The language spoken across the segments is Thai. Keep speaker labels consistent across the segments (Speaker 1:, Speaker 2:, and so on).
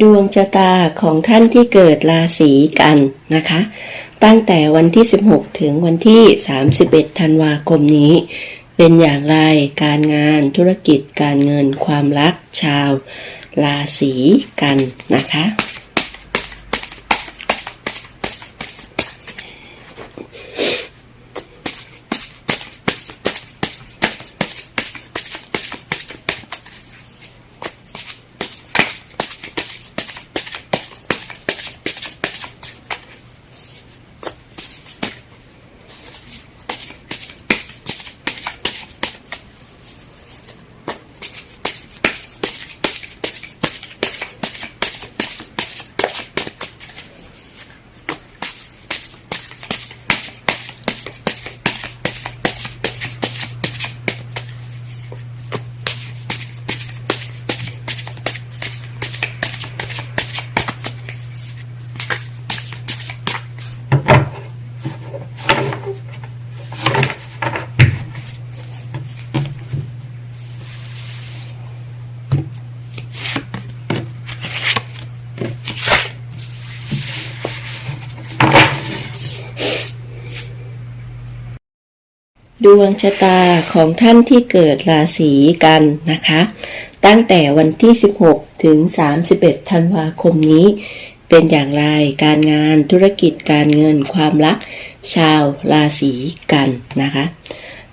Speaker 1: ดวงชะตาของท่านที่เกิดราศีกันนะคะ ตั้งแต่วันที่ 16 ถึงวันที่ 31 ธันวาคมนี้ เป็นอย่างไรการงานธุรกิจการเงินความรักชาวราศีกันนะคะ ดวงชะตาของท่านที่เกิดราศีกันนะคะ ตั้งแต่วันที่ 16 ถึง 31 ธันวาคมนี้ เป็นอย่างไรการงานธุรกิจการเงินความรัก ชาวราศีกันนะคะ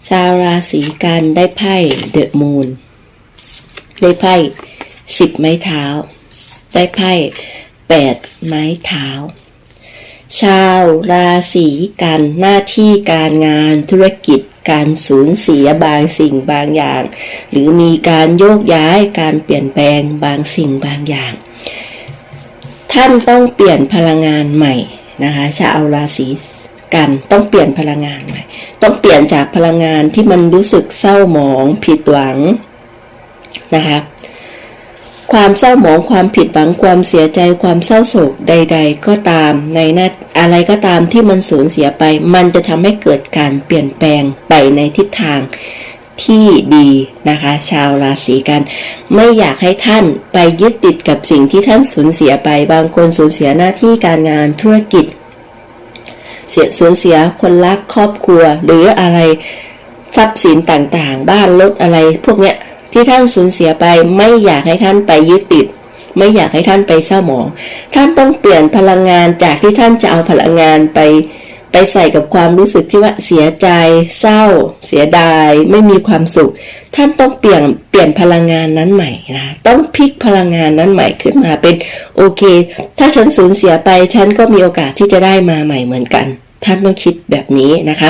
Speaker 1: ชาวราศีกันได้ไพ่เดอะมูนได้ไพ่สิบไม้เท้า ได้ไพ่แปดไม้เท้า ชาวราศีกันหน้าที่การงานธุรกิจ การสูญเสียบางสิ่งบางอย่าง หรือมีการโยกย้ายการเปลี่ยนแปลงบางสิ่งบางอย่าง ท่านต้องเปลี่ยนพลังงานใหม่นะคะชาวราศีกันต้องเปลี่ยนพลังงานใหม่ ต้องเปลี่ยนจากพลังงานที่มันรู้สึกเศร้าหมองผิดหวังนะคะ ความเศร้าหมองความผิดหวังความเสียใจความเศร้าโศกใด ๆ ก็ตามในหน้าอะไรก็ตามที่มันสูญเสียไป มันจะทำให้เกิดการเปลี่ยนแปลงไปในทิศทางที่ดีนะคะ ชาวราศีกัน ไม่อยากให้ท่านไปยึดติดกับสิ่งที่ท่านสูญเสียไปบางคนสูญเสียหน้าที่การงานธุรกิจ เสียสูญเสียคนรักครอบครัว หรืออะไรทรัพย์สินต่างๆ บ้านรถอะไรพวกเนี้ย ที่ท่านสูญเสียไปไม่อยากให้ท่านไปยึดติด ไม่อยากให้ท่านไปเศร้าหมอง ท่านต้องเปลี่ยนพลังงานจากที่ท่านจะเอาพลังงานไปไปใส่กับความรู้สึกที่ว่าเสียใจ เศร้า เสียดาย ไม่มีความสุข ท่านต้องเปลี่ยนเปลี่ยนพลังงานนั้นใหม่นะต้องพลิกพลังงานนั้นใหม่ขึ้นมาเป็นโอเค ถ้าฉันสูญเสียไป ฉันก็มีโอกาสที่จะได้มาใหม่เหมือนกัน ท่านต้องคิดแบบนี้นะคะ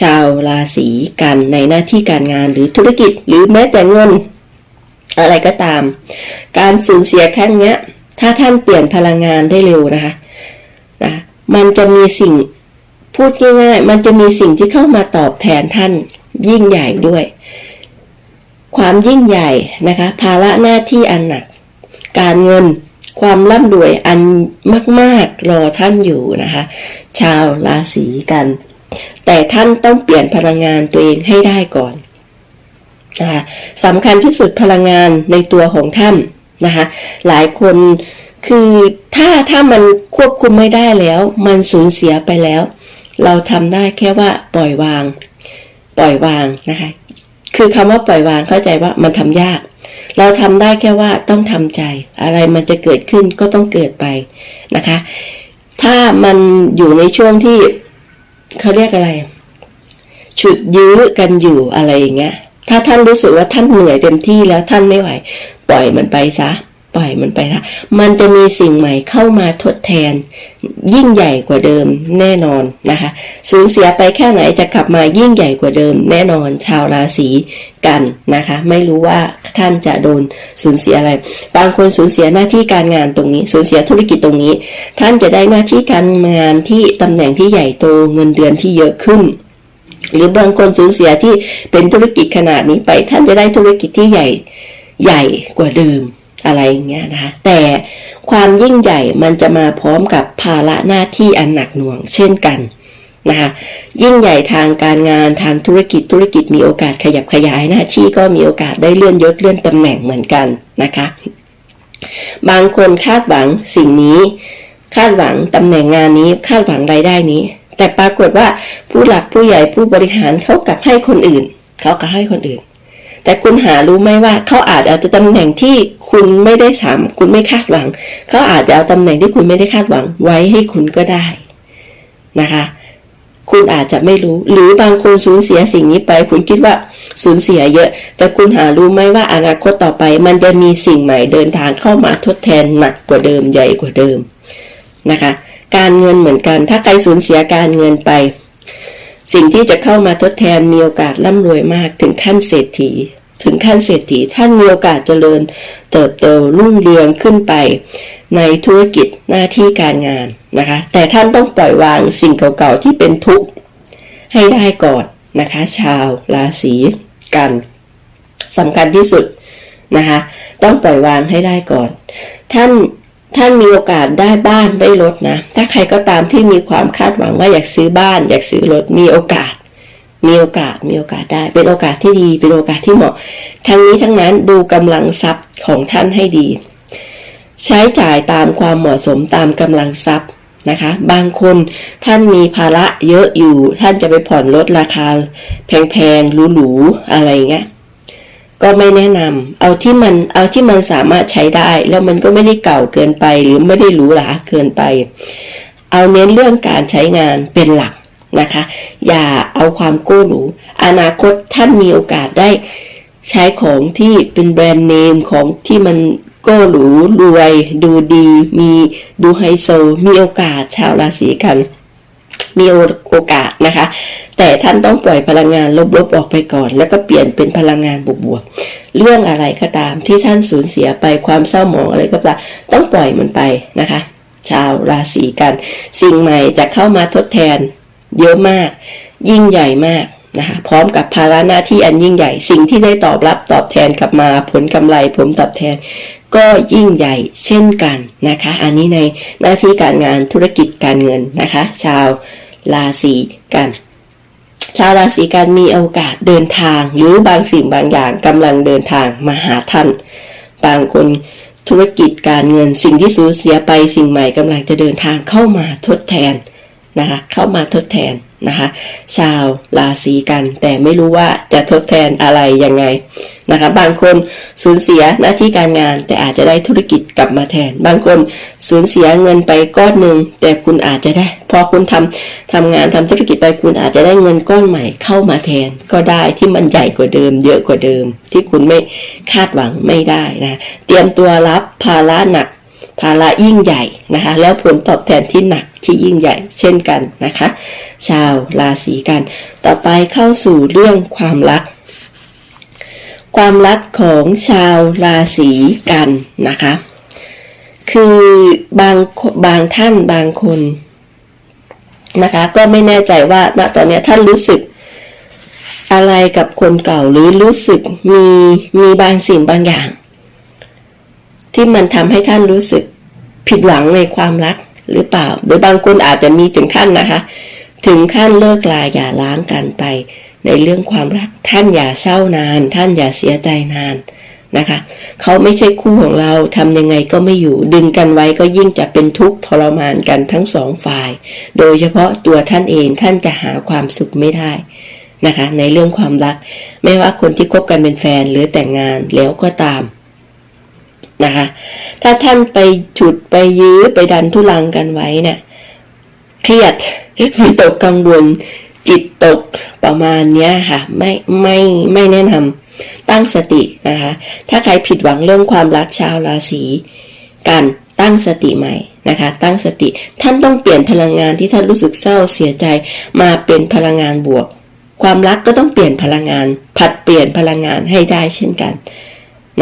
Speaker 1: ชาวราศีกันในหน้าที่การงานหรือธุรกิจหรือแม้แต่เงิน อะไรก็ตาม การสูญเสียครั้งนี้ถ้าท่านเปลี่ยนพลังงานได้เร็วนะคะนะมันจะมีสิ่งพูดง่ายๆมันจะมีสิ่งที่เข้ามาตอบแทนท่านยิ่งใหญ่ด้วย ความยิ่งใหญ่นะคะ ภาระหน้าที่อันหนัก การเงินความร่ำรวยอันมาก ๆ รอท่านอยู่นะคะ ชาวราศีกัน แต่ท่านต้องเปลี่ยนพลังงานตัวเองให้ได้ก่อนนะคะสำคัญที่สุดพลังงานในตัวของท่านนะคะหลายคนคือถ้าถ้ามันควบคุมไม่ได้แล้ว มันสูญเสียไปแล้ว เราทำได้แค่ว่าปล่อยวาง ปล่อยวางนะคะคือคำว่าปล่อยวางเข้าใจว่ามันทำยาก เราทำได้แค่ว่าต้องทำใจ อะไรมันจะเกิดขึ้นก็ต้องเกิดไปนะคะ ถ้ามันอยู่ในช่วงที่ เขาเรียกอะไร ฉุดยื้อกันอยู่อะไรอย่างเงี้ย ถ้าท่านรู้สึกว่าท่านเหนื่อยเต็มที่แล้วท่านไม่ไหว ปล่อยมันไปซะ ปล่อยมันไปละมันจะมีสิ่งใหม่เข้ามาทดแทน ยิ่งใหญ่กว่าเดิมแน่นอนนะคะ สูญเสียไปแค่ไหนจะกลับมายิ่งใหญ่กว่าเดิม แน่นอนชาวราศีกันนะคะ ไม่รู้ว่าท่านจะโดนสูญเสียอะไร บางคนสูญเสียหน้าที่การงานตรงนี้ สูญเสียธุรกิจตรงนี้ ท่านจะได้หน้าที่การงานที่ตำแหน่งที่ใหญ่โตเงินเดือนที่เยอะขึ้นหรือบางคนสูญเสียที่เป็นธุรกิจขนาดนี้ไป ท่านจะได้ธุรกิจที่ใหญ่ใหญ่กว่าเดิม อะไรอย่างเงี้ยนะคะแต่ความยิ่งใหญ่มันจะมาพร้อมกับภาระหน้าที่อันหนักหน่วงเช่นกันนะคะยิ่งใหญ่ทางการงานทางธุรกิจธุรกิจมีโอกาสขยับขยายหน้าที่ก็มีโอกาสได้เลื่อนยศเลื่อนตำแหน่งเหมือนกันนะคะ บางคนคาดหวังสิ่งนี้ คาดหวังตำแหน่งงานนี้คาดหวังรายได้นี้ แต่ปรากฏว่าผู้หลักผู้ใหญ่ผู้บริหารเขากลับให้คนอื่นเขากลับให้คนอื่น แต่คุณหารู้ไหมว่าเขาอาจเอาตำแหน่งที่คุณไม่ได้ถามคุณไม่คาดหวัง เขาอาจจะเอาตำแหน่งที่คุณไม่ได้คาดหวังไว้ให้คุณก็ได้นะคะ คุณอาจจะไม่รู้ หรือบางคนสูญเสียสิ่งนี้ไป คุณคิดว่าสูญเสียเยอะ แต่คุณหารู้ไหมว่าอนาคตต่อไป มันจะมีสิ่งใหม่เดินทางเข้ามาทดแทนหนักกว่าเดิมใหญ่กว่าเดิมนะคะ การเงินเหมือนกัน ถ้าใครสูญเสียการเงินไป สิ่งที่จะเข้ามาทดแทนมีโอกาสร่ำรวยมากถึงขั้นเศรษฐี ถึงขั้นเศรษฐีท่านมีโอกาสเจริญ เติบโตรุ่งเรืองขึ้นไป ในธุรกิจหน้าที่การงานนะคะ แต่ท่านต้องปล่อยวางสิ่งเก่าๆที่เป็นทุกข์ให้ได้ก่อนนะคะ ชาวราศีกันสำคัญที่สุดนะคะ ต้องปล่อยวางให้ได้ก่อน ท่าน ท่านมีโอกาสได้บ้านได้รถนะ ถ้าใครก็ตามที่มีความคาดหวังว่าอยากซื้อบ้าน อยากซื้อรถมีโอกาส มีโอกาสมีโอกาสได้ เป็นโอกาสที่ดี เป็นโอกาสที่เหมาะ ทั้งนี้ทั้งนั้นดูกำลังทรัพย์ของท่านให้ดี ใช้จ่ายตามความเหมาะสมตามกำลังทรัพย์นะคะ บางคนท่านมีภาระเยอะอยู่ ท่านจะไปผ่อนลดราคา แพงๆหรูๆอะไรเงี้ย ก็ไม่แนะนำเอาที่มันเอาที่มันสามารถใช้ได้ แล้วมันก็ไม่ได้เก่าเกินไป หรือไม่ได้หรูหราเกินไป เอาเน้นเรื่องการใช้งานเป็นหลักนะคะ อย่าเอาความโก้หรูอนาคตท่านมีโอกาสได้ใช้ของที่เป็นแบรนด์เนมของที่มันก้หรูรวย ดูดี มีดูไฮโซ มีโอกาสชาวราศีกัน มีโอกาสนะคะ แต่ท่านต้องปล่อยพลังงานลบๆออกไปก่อน แล้วก็เปลี่ยนเป็นพลังงานบวกๆ เรื่องอะไรก็ตามที่ท่านสูญเสียไปความเศร้าหมองอะไรก็ตามต้องปล่อยมันไปนะคะ ชาวราศีกัน สิ่งใหม่จะเข้ามาทดแทน เยอะมาก ยิ่งใหญ่มากนะคะพร้อมกับภาระหน้าที่อันยิ่งใหญ่ สิ่งที่ได้ตอบรับตอบแทนกลับมาผลกำไรผลตอบแทน ก็ยิ่งใหญ่เช่นกันนะคะ อันนี้ในหน้าที่การงานธุรกิจการเงินนะคะ ชาว ราศีกัน ชาวราศีกันมีโอกาสเดินทาง หรือบางสิ่งบางอย่างกำลังเดินทางมาหาท่าน บางคนธุรกิจการเงินสิ่งที่สูญเสียไปสิ่งใหม่กำลังจะเดินทางเข้ามาทดแทนนะคะเข้ามาทดแทนนะคะ ชาวราศีกันแต่ไม่รู้ว่าจะทดแทนอะไรยังไง นะคะบางคนสูญเสียหน้าที่การงาน แต่อาจจะได้ธุรกิจกลับมาแทน บางคนสูญเสียเงินไปก้อนหนึ่งแต่คุณอาจจะได้ พอคุณทำทำงานทำธุรกิจไปคุณอาจจะได้เงินก้อนใหม่เข้ามาแทน ก็ได้ที่มันใหญ่กว่าเดิม เยอะกว่าเดิม ที่คุณไม่คาดหวังไม่ได้นะเตรียมตัวรับภาระหนักภาระยิ่งใหญ่นะคะแล้วผลตอบแทนที่หนักที่ยิ่งใหญ่เช่นกันนะคะ ชาวราศีกัน ต่อไปเข้าสู่เรื่องความรัก ความรักของชาวราศีกันนะคะ คือบางบางท่านบางคนนะคะ ก็ไม่แน่ใจว่าณตอนนี้ท่านรู้สึกอะไรกับคนเก่าหรือรู้สึกมีมีบางสิ่งบางอย่าง ที่มันทำให้ท่านรู้สึกผิดหวังในความรักหรือเปล่า หรือบางคนอาจจะมีถึงขั้นนะคะ ถึงขั้นเลิกลาอย่าล้างกันไป ในเรื่องความรักท่านอย่าเศร้านาน ท่านอย่าเสียใจนานนะคะเขาไม่ใช่คู่ของเราทำยังไงก็ไม่อยู่ ดึงกันไว้ก็ยิ่งจะเป็นทุกข์ทรมานกันทั้งสองฝ่าย โดยเฉพาะตัวท่านเองท่านจะหาความสุขไม่ได้นะคะ ในเรื่องความรัก ไม่ว่าคนที่คบกันเป็นแฟนหรือแต่งงานแล้วก็ตามนะคะ ถ้าท่านไปฉุดไปยื้อไปดันทุลังกันไว้เนี่ยเครียดวิตกกังวล จิตตกประมาณเนี้ยค่ะ ไม่ไม่ไม่แนะนำตั้งสตินะคะ ถ้าใครผิดหวังเรื่องความรักชาวราศีกันตั้งสติใหม่นะคะ ตั้งสติท่านต้องเปลี่ยนพลังงานที่ท่านรู้สึกเศร้าเสียใจมาเป็นพลังงานบวก ความรักก็ต้องเปลี่ยนพลังงาน ผัดเปลี่ยนพลังงานให้ได้เช่นกัน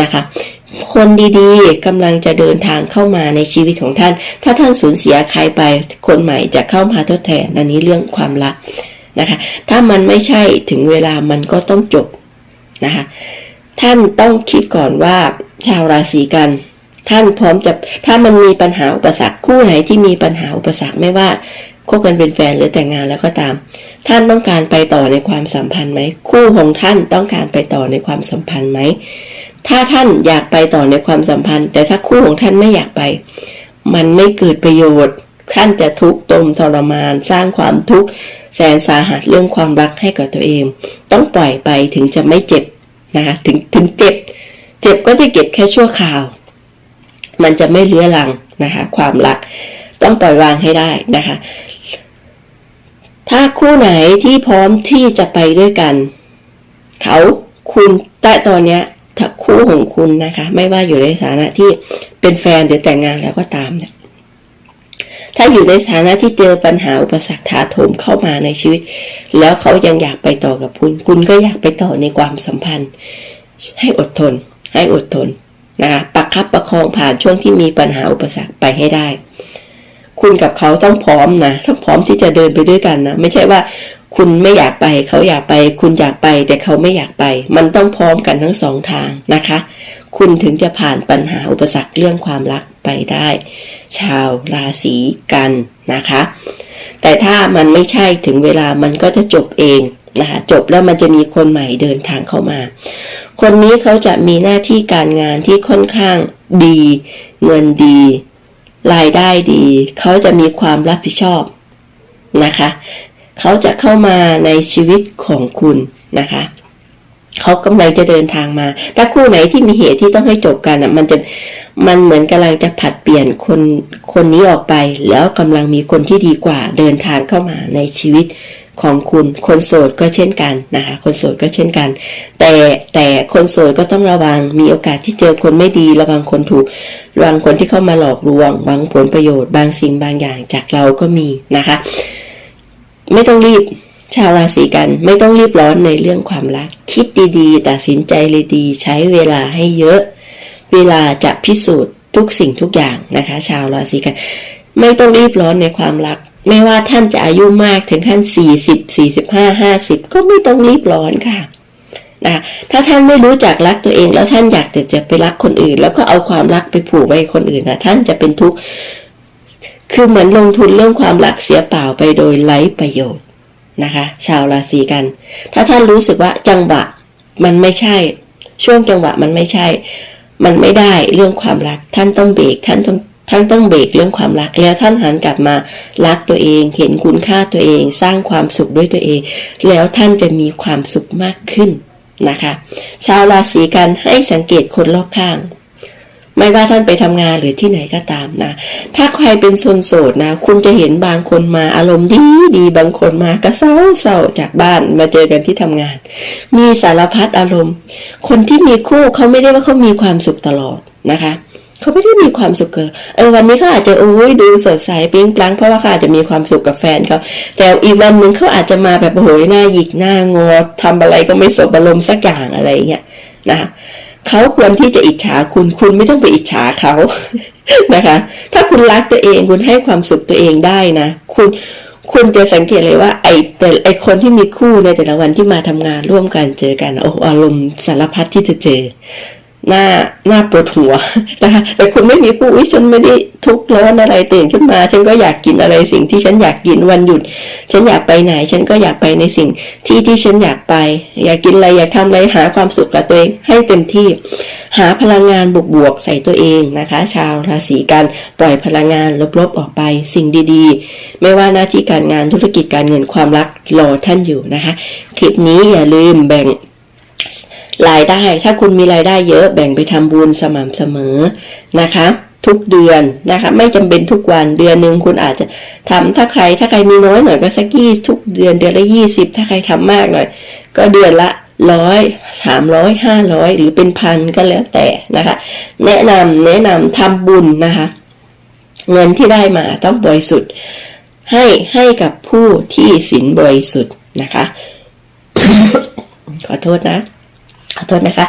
Speaker 1: นะคะคนดีๆกำลังจะเดินทางเข้ามาในชีวิตของท่าน ถ้าท่านสูญเสียใครไป คนใหม่จะเข้ามาทดแทนอันนี้เรื่องความรัก นะคะ ถ้ามันไม่ใช่ถึงเวลามันก็ต้องจบนะคะ ท่านต้องคิดก่อนว่าชาวราศีกันท่านพร้อมจะถ้ามันมีปัญหาอุปสรรคคู่ไหนที่มีปัญหาอุปสรรคไม่ว่าคบกันเป็นแฟนหรือแต่งงานแล้วก็ตาม ท่านต้องการไปต่อในความสัมพันธ์ไหมคู่ของท่านต้องการไปต่อในความสัมพันธ์ไหมถ้าท่านอยากไปต่อในความสัมพันธ์ แต่ถ้าคู่ของท่านไม่อยากไป มันไม่เกิดประโยชน์ ท่านจะทุกข์ตมทรมาน สร้างความทุกข์แสนสาหัสเรื่องความรักให้กับตัวเอง ต้องปล่อยไปถึงจะไม่เจ็บนะคะถึงถึงเจ็บ เจ็บก็จะเก็บแค่ชั่วคราว มันจะไม่เลื้อรังนะคะความรัก ต้องปล่อยวางให้ได้นะคะถ้าคู่ไหนที่พร้อมที่จะไปด้วยกัน เขาคุณแต่ตอนเนี้ยถ้าคู่ของคุณนะคะ ไม่ว่าอยู่ในฐานะที่เป็นแฟนหรือแต่งงานแล้วก็ตามเนี่ย ถ้าอยู่ในฐานะที่เจอปัญหาอุปสรรคถาโถมเข้ามาในชีวิต แล้วเขายังอยากไปต่อกับคุณ คุณก็อยากไปต่อในความสัมพันธ์ ให้อดทน ให้อดทนนะคะประคับประคองผ่านช่วงที่มีปัญหาอุปสรรคไปให้ได้ คุณกับเขาต้องพร้อมนะต้องพร้อมที่จะเดินไปด้วยกันนะ ไม่ใช่ว่าคุณไม่อยากไป เขาอยากไป คุณอยากไป แต่เขาไม่อยากไป มันต้องพร้อมกันทั้งสองทางนะคะ คุณถึงจะผ่านปัญหาอุปสรรคเรื่องความรักไปได้ ชาวราศีกันนะคะ แต่ถ้ามันไม่ใช่ถึงเวลามันก็จะจบเองนะคะจบแล้วมันจะมีคนใหม่เดินทางเข้ามา คนนี้เขาจะมีหน้าที่การงานที่ค่อนข้างดี เงินดี รายได้ดี เขาจะมีความรับผิดชอบนะคะ เขาจะเข้ามาในชีวิตของคุณนะคะ เขากำลังจะเดินทางมา ถ้าคู่ไหนที่มีเหตุที่ต้องให้จบกันอะ มันจะมันเหมือนกำลังจะผัดเปลี่ยนคนคนนี้ออกไป แล้วกำลังมีคนที่ดีกว่าเดินทางเข้ามาในชีวิตของคุณ คนโสดก็เช่นกันนะคะ คนโสดก็เช่นกัน แต่แต่คนโสดก็ต้องระวัง มีโอกาสที่เจอคนไม่ดี ระวังคนถูก ระวังคนที่เข้ามาหลอกลวงหวังผลประโยชน์บางสิ่งบางอย่างจากเราก็มีนะคะ ไม่ต้องรีบ ชาวราศีกันไม่ต้องรีบร้อนในเรื่องความรัก คิดดีๆ ตัดสินใจเลยดี ใช้เวลาให้เยอะ เวลาจะพิสูจน์ทุกสิ่งทุกอย่างนะคะ ชาวราศีกัน ไม่ต้องรีบร้อนในความรัก ไม่ว่าท่านจะอายุมากถึงขั้นสี่สิบสี่สิบห้าห้าสิบก็ไม่ต้องรีบร้อนค่ะนะถ้าท่านไม่รู้จักรักตัวเอง แล้วท่านอยากแต่จะไปรักคนอื่น แล้วก็เอาความรักไปผูกไว้คนอื่นนะท่านจะเป็นทุกข์คือเหมือนลงทุนเรื่องความรักเสียเปล่าไปโดยไร้ประโยชน์ นะคะ ชาวราศีกัน ถ้าท่านรู้สึกว่าจังหวะมันไม่ใช่ ช่วงจังหวะมันไม่ใช่ มันไม่ได้เรื่องความรัก ท่านต้องเบรกท่านต้องท่านต้องเบรกเรื่องความรักแล้วท่านหันกลับมารักตัวเอง เห็นคุณค่าตัวเอง สร้างความสุขด้วยตัวเอง แล้วท่านจะมีความสุขมากขึ้นนะคะ ชาวราศีกันให้สังเกตคนรอบข้าง ไม่ว่าท่านไปทำงานหรือที่ไหนก็ตามนะ ถ้าใครเป็นโซนโสดนะ คุณจะเห็นบางคนมาอารมณ์ดีดีบางคนมากระเซ้าเศร้าจากบ้านมาเจอกันที่ทำงาน มีสารพัดอารมณ์ คนที่มีคู่เขาไม่ได้ว่าเขามีความสุขตลอดนะคะเขาไม่ได้มีความสุขเกินเออวันนี้เขาอาจจะโอ้ยดูสดใสปิ๊งปลังเพราะว่าเขาอาจจะมีความสุขกับแฟนเขาแต่อีกวันหนึ่งเขาอาจจะมาแบบโอ้โหน้าหยิกหน้างอทำอะไรก็ไม่สบอารมณ์สักอย่างอะไรเงี้ยนะคะ เขาควรที่จะอิจฉาคุณ คุณไม่ต้องไปอิจฉาเขานะคะ ถ้าคุณรักตัวเองคุณให้ความสุขตัวเองได้นะ คุณคุณจะสังเกตเลยว่าไอแต่ไอคนที่มีคู่ในแต่ละวันที่มาทำงานร่วมกันเจอกันโอ้อารมณ์สารพัดที่จะเจอ หน้าหน้าปวดหัวนะคะแต่คุณไม่มีคู่อุ๊ยฉันไม่ได้ทุกข์ร้อนอะไรตื่นขึ้นมา ฉันก็อยากกินอะไรสิ่งที่ฉันอยากกินวันหยุด ฉันอยากไปไหน ฉันก็อยากไปในสิ่งที่ที่ฉันอยากไป อยากกินอะไรอยากทำอะไรหาความสุขกับตัวเองให้เต็มที่ หาพลังงานบวกๆใส่ตัวเองนะคะ ชาวราศีกันปล่อยพลังงานลบๆออกไปสิ่งดีๆ ไม่ว่าหน้าที่การงานธุรกิจการเงินความรักรอท่านอยู่นะคะคลิปนี้อย่าลืมแบ่ง รายได้ถ้าคุณมีรายได้เยอะแบ่งไปทำบุญสม่ำเสมอนะคะ ทุกเดือนนะคะ ไม่จำเป็นทุกวันเดือนหนึ่งคุณอาจจะทำถ้าใครถ้าใครมีน้อยหน่อยก็สักยี่ทุกเดือนเดือนละยี่สิบถ้าใครทำมากหน่อย ก็เดือนละร้อยสามร้อยห้าร้อยหรือเป็นพันก็แล้วแต่นะคะ แนะนำแนะนำทำบุญนะคะ เงินที่ได้มาต้องบริสุทธิ์ให้ให้กับผู้ที่สินบริสุทธิ์นะคะ ขอโทษนะ ขอโทษนะคะ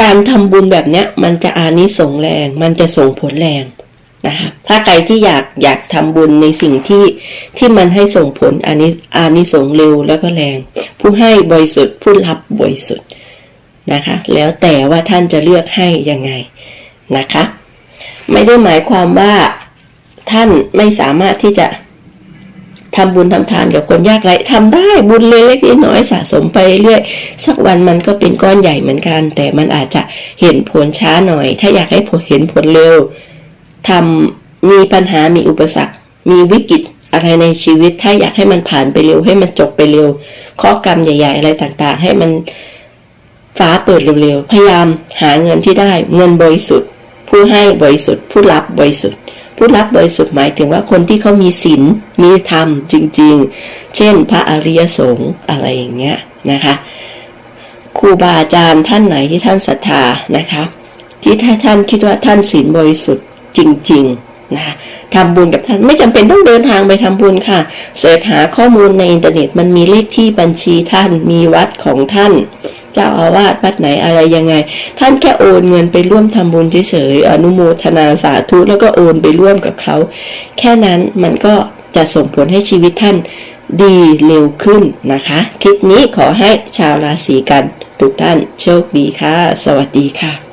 Speaker 1: การทำบุญแบบเนี้ย มันจะอานิสงแรง มันจะส่งผลแรงนะคะถ้าใครที่อยากอยากทำบุญในสิ่งที่ที่มันให้ส่งผลอานิอานิสงเร็วแล้วก็แรง ผู้ให้บริสุทธิ์ผู้รับบริสุทธิ์นะคะ แล้วแต่ว่าท่านจะเลือกให้ยังไงนะคะ ไม่ได้หมายความว่าท่านไม่สามารถที่จะ ทำบุญทำทานกับคนยากไร้ทำได้บุญเล็กๆน้อยๆสะสมไปเรื่อยสักวันมันก็เป็นก้อนใหญ่เหมือนกัน แต่มันอาจจะเห็นผลช้าหน่อย ถ้าอยากให้ผลเห็นผลเร็วทำมีปัญหามีอุปสรรค มีวิกฤตอะไรในชีวิต ถ้าอยากให้มันผ่านไปเร็วให้มันจบไปเร็วข้อกรรมใหญ่ๆ อะไรต่างๆ ให้มันฟ้าเปิดเร็วๆพยายามหาเงินที่ได้เงินบริสุทธิ์ผู้ให้บริสุทธิ์ผู้รับบริสุทธิ์ ผู้รับบริสุทธิ์หมายถึงว่าคนที่เขามีศีลมีธรรมจริง ๆ เช่น พระอริยสงฆ์อะไรอย่างเงี้ยนะคะครูบาอาจารย์ท่านไหนที่ท่านศรัทธานะคะ ที่ถ้าท่านคิดว่าท่านศีลบริสุทธิ์จริง ๆนะคะทำบุญกับท่านไม่จำเป็นต้องเดินทางไปทำบุญค่ะเสิร์ชหาข้อมูลในอินเทอร์เน็ตมันมีเลขที่บัญชีท่านมีวัดของท่าน เจ้าอาวาสวัดไหนอะไรยังไง ท่านแค่โอนเงินไปร่วมทำบุญเฉยๆอนุโมทนาสาธุแล้วก็โอนไปร่วมกับเขา แค่นั้นมันก็จะส่งผลให้ชีวิตท่านดีเร็วขึ้นนะคะ คลิปนี้ขอให้ชาวราศีกัน ทุกท่านโชคดีค่ะ สวัสดีค่ะ